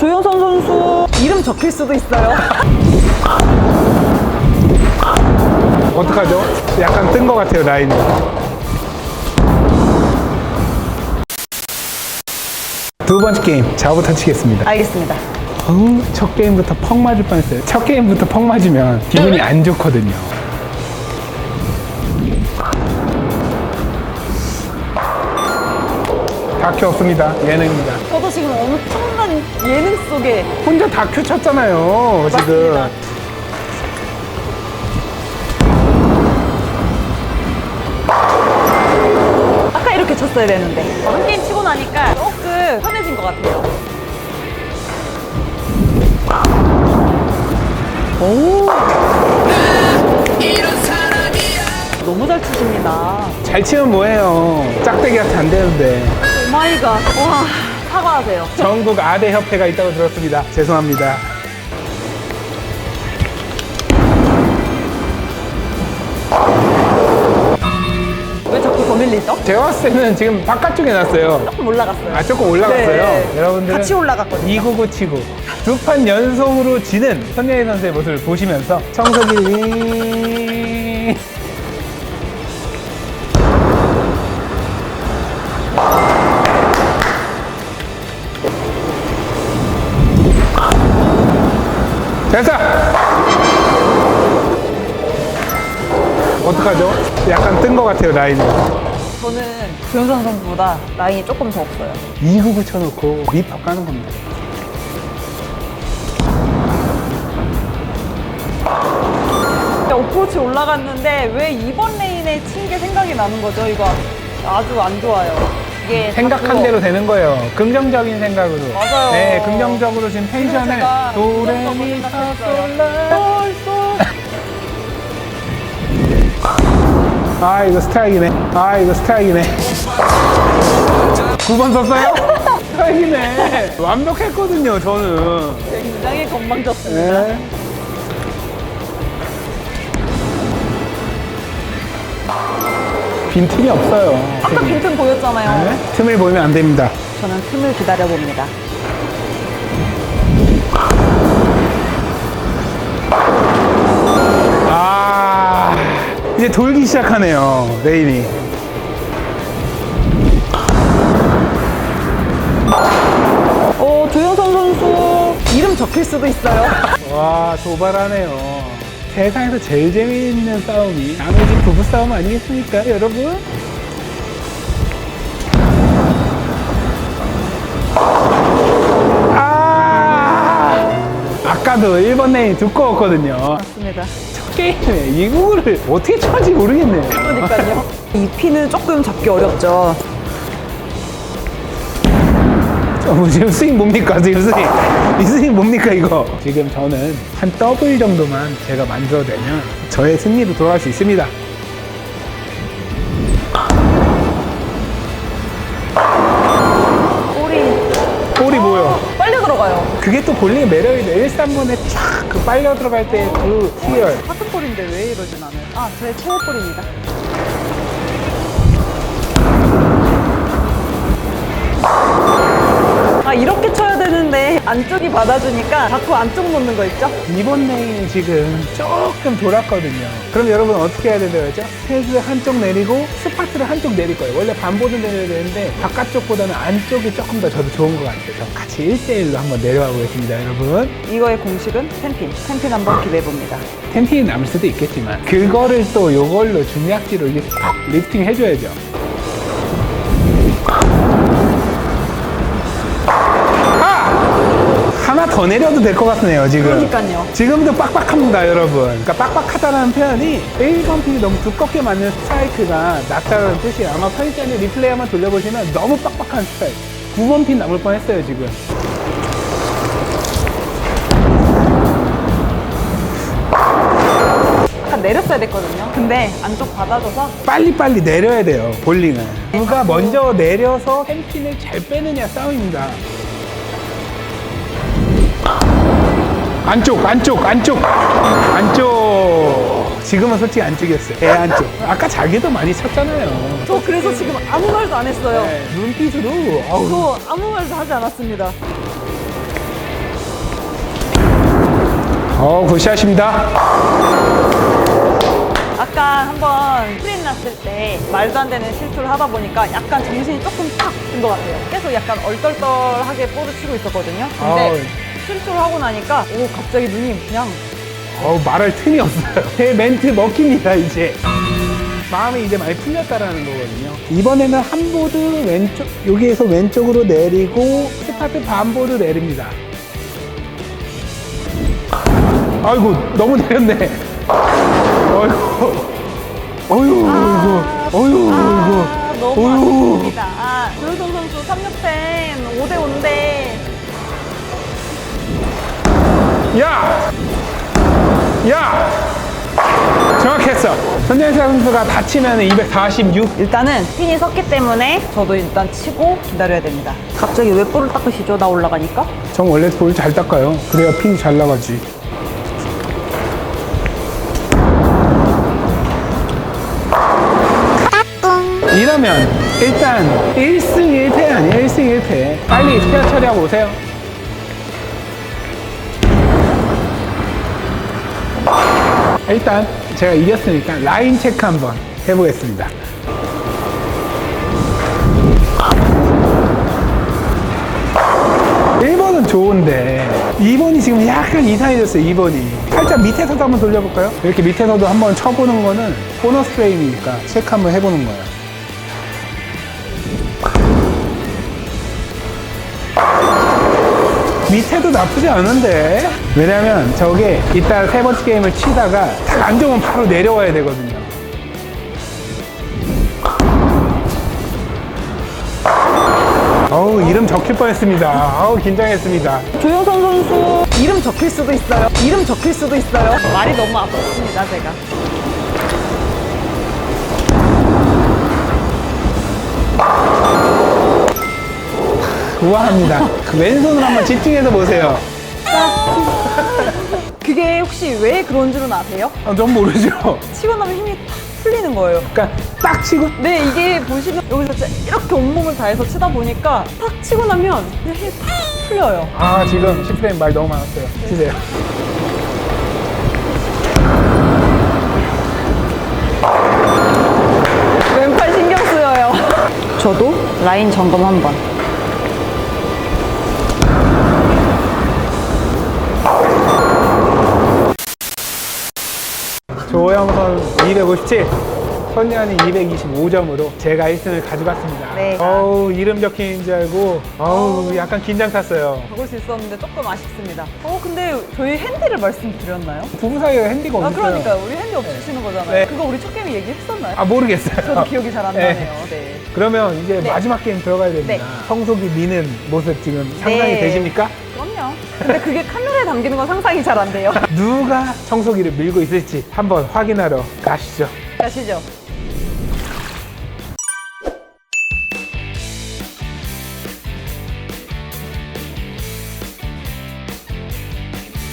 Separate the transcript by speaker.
Speaker 1: 조영선 선수 이름 적힐 수도 있어요.
Speaker 2: 어떡하죠? 약간 뜬 것 같아요, 라인이. 두 번째 게임, 저부터 치겠습니다.
Speaker 1: 알겠습니다.
Speaker 2: 어우, 첫 게임부터 펑 맞을 뻔했어요. 첫 게임부터 펑 맞으면 기분이 안 좋거든요. 다큐 없습니다. 예능입니다.
Speaker 1: 저도 지금 엄 예능 속에
Speaker 2: 혼자 다큐 쳤잖아요, 지금.
Speaker 1: 맞습니다. 아까 이렇게 쳤어야 되는데 한 게임 치고 나니까 조금 편해진 것 같아요. 오. 너무 잘 치십니다.
Speaker 2: 잘 치면 뭐해요. 짝대기한테 안 되는데.
Speaker 1: 오 마이 갓. 와, 사과하세요.
Speaker 2: 전국 아대 협회가 있다고 들었습니다. 죄송합니다.
Speaker 1: 왜 자꾸 더 밀리죠?
Speaker 2: 제가 봤을 때는 지금 바깥쪽에 놨어요.
Speaker 1: 조금 올라갔어요.
Speaker 2: 아, 조금 올라갔어요.
Speaker 1: 네.
Speaker 2: 여러분들은
Speaker 1: 같이 올라갔거든요.
Speaker 2: 299 치고 두판 연속으로 지는 선예희 선수의 모습을 보시면서 청소기 윙 어떡하죠? 약간 뜬 것 같아요, 라인이.
Speaker 1: 저는 조영선 선수보다 라인이 조금 더 없어요.
Speaker 2: 299 쳐놓고 밑밥 까는 겁니다.
Speaker 1: 어프로치 올라갔는데 왜 이번 레인에 친 게 생각이 나는 거죠? 이거 아주 안 좋아요. 이게
Speaker 2: 생각한
Speaker 1: 자꾸
Speaker 2: 대로 되는 거예요. 긍정적인 생각으로.
Speaker 1: 맞아요.
Speaker 2: 네, 긍정적으로 지금 텐션을
Speaker 1: 제가 긍정적으로 생각했어요.
Speaker 2: 아 이거 스트라이크네. 아 이거 스트라이크네. 9번 썼어요? 스트라이크네. 완벽했거든요, 저는.
Speaker 1: 굉장히 건방졌습니다.
Speaker 2: 네. 빈틈이 없어요.
Speaker 1: 아까 빈틈 보였잖아요.
Speaker 2: 네? 틈을 보이면 안 됩니다.
Speaker 1: 저는 틈을 기다려봅니다.
Speaker 2: 아 이제 돌기 시작하네요 레인이
Speaker 1: 어, 조영선 선수 이름 적힐 수도 있어요.
Speaker 2: 와 도발하네요 세상에서 제일 재미있는 싸움이 남의 집 부부 싸움 아니겠습니까 여러분? 아 아까도 1번 레인 두꺼웠거든요
Speaker 1: 맞습니다.
Speaker 2: 첫 게임에 이 구구를 어떻게 쳐는지 모르겠네요
Speaker 1: 그러니까요. 이 피는 조금 잡기 어렵죠.
Speaker 2: 어, 지금 스윙 뭡니까 지금 스윙 이 스윙 뭡니까 이거 지금 저는 한 더블 정도만 제가 만들어내면 저의 승리로 돌아갈 수 있습니다
Speaker 1: 볼이
Speaker 2: 볼이 뭐요?
Speaker 1: 빨려 들어가요.
Speaker 2: 그게 또 볼링의 매력이죠 1, 3번에 쫙그 빨려 들어갈 때 그 희열
Speaker 1: 같은 볼인데 왜 이러진 않아요? 아, 제 최애 볼입니다. 아, 이렇게 되는데 안쪽이 받아주니까 자꾸 안쪽 놓는 거 있죠?
Speaker 2: 이번 레인은 지금 조금 돌았거든요 그럼 여러분 어떻게 해야 되죠? 스탠스 한쪽 내리고 스파트를 한쪽 내릴 거예요 원래 반보드 내려야 되는데 바깥쪽보다는 안쪽이 조금 더 저도 좋은 것 같아요 저 같이 1대1로 한번 내려가 보겠습니다 여러분
Speaker 1: 이거의 공식은 텐핀. 텐핀 한번 기대해봅니다.
Speaker 2: 텐틴이 남을 수도 있겠지만 그거를 또 요걸로 중약지로 이게 팍 리프팅 해줘야죠 더 내려도 될 것 같네요 지금
Speaker 1: 그러니까요.
Speaker 2: 지금도 빡빡합니다 여러분 그러니까 빡빡하다는 표현이 1번 핀이 너무 두껍게 맞는 스트라이크가 낮다는 뜻이에요 아마 편집자님 리플레이 한번 돌려보시면 너무 빡빡한 스트라이크 9번 핀 남을 뻔 했어요 지금
Speaker 1: 약간 내렸어야 됐거든요. 근데 안쪽 받아줘서
Speaker 2: 빨리빨리 내려야 돼요, 볼링은. 누가 먼저 내려서 펜핀을 잘 빼느냐 싸움입니다. 안쪽, 안쪽, 안쪽, 안쪽. 지금은 솔직히 안쪽이었어요. 애 안쪽. 아까 자기도 많이 쳤잖아요.
Speaker 1: 저 그래서 지금 아무 말도 안 했어요.
Speaker 2: 네, 눈빛으로, 어우,
Speaker 1: 저 아무 말도 하지 않았습니다.
Speaker 2: 어, 굿샷입니다.
Speaker 1: 아까 한번 프린 났을 때 말도 안 되는 실수를 하다 보니까 약간 정신이 조금 탁 든 것 같아요. 계속 약간 얼떨떨하게 볼을 치고 있었거든요. 근데
Speaker 2: 아우.
Speaker 1: 실수를 하고 나니까 오 갑자기 눈이 그냥
Speaker 2: 어 말할 틈이 없어요. 제 멘트 먹힙니다, 이제. 마음이 이제 많이 풀렸다라는 거거든요. 이번에는 한 보드 왼쪽, 여기에서 왼쪽으로 내리고 스타트 반 보드 내립니다. 아이고, 너무 내렸네. 아이고. 어휴,
Speaker 1: 아,
Speaker 2: 어휴, 어휴,
Speaker 1: 아, 너무
Speaker 2: 어휴.
Speaker 1: 아쉽습니다. 아, 조효선 선수 3육10 5대 5인데
Speaker 2: 야! 야! 정확했어. 손정사 선수가 다치면 246.
Speaker 1: 일단은 핀이 섰기 때문에 저도 일단 치고 기다려야 됩니다. 갑자기 왜 볼을 닦으시죠? 나 올라가니까?
Speaker 2: 전 원래 볼 잘 닦아요. 그래야 핀이 잘 나가지. 이러면 일단 1승 1패 아니에요? 1승 1패. 빨리 스페어 처리하고 오세요. 일단 제가 이겼으니까 라인 체크 한번 해보겠습니다. 1번은 좋은데 2번이 지금 약간 이상해졌어요 2번이 살짝 밑에서도 한번 돌려볼까요? 이렇게 밑에서도 한번 쳐보는 거는 보너스 프레임이니까 체크 한번 해보는 거예요 밑에도 나쁘지 않은데 왜냐면 저게 이따 세 번째 게임을 치다가 딱 안 좋으면 바로 내려와야 되거든요 어우 이름 적힐 뻔했습니다 어우 긴장했습니다
Speaker 1: 조효선 선수 이름 적힐 수도 있어요. 이름 적힐 수도 있어요. 말이 너무 아팠습니다, 제가.
Speaker 2: 우아합니다 그 왼손으로 한번 집중해서 보세요
Speaker 1: 그게 혹시 왜 그런 줄은 아세요?
Speaker 2: 아, 전 모르죠
Speaker 1: 치고 나면 힘이 탁 풀리는 거예요.
Speaker 2: 그러니까 딱 치고
Speaker 1: 네, 이게 보시면 여기서 진짜 이렇게 온몸을 다해서 치다 보니까 탁 치고 나면 그냥 힘이 팍 풀려요.
Speaker 2: 아 지금 10프레임 말 너무 많았어요 주세요
Speaker 1: 왼팔 신경 쓰여요. 저도 라인 점검 한 번.
Speaker 2: 조영선 257 선녀이 225점으로 제가 1승을 가져갔습니다
Speaker 1: 네.
Speaker 2: 어우 이름 적힌 줄 알고 어우 약간 긴장 탔어요
Speaker 1: 적을 수 있었는데 조금 아쉽습니다. 어, 근데 저희 핸디를 말씀드렸나요?
Speaker 2: 부부 사이에 핸디가
Speaker 1: 아,
Speaker 2: 없어요
Speaker 1: 그러니까요. 우리 핸디 없으시는 거잖아요.
Speaker 2: 네.
Speaker 1: 그거 우리 첫 게임에 얘기했었나요?
Speaker 2: 아 모르겠어요
Speaker 1: 저도 기억이 잘 안
Speaker 2: 네.
Speaker 1: 나네요. 네.
Speaker 2: 그러면 이제
Speaker 1: 네.
Speaker 2: 마지막 게임 들어가야 됩니다
Speaker 1: 네.
Speaker 2: 성속이 미는 모습 지금 상상이
Speaker 1: 네.
Speaker 2: 되십니까?
Speaker 1: 근데 그게 카메라에 담기는 건 상상이 잘 안 돼요.
Speaker 2: 누가 청소기를 밀고 있을지 한번 확인하러 가시죠
Speaker 1: 가시죠.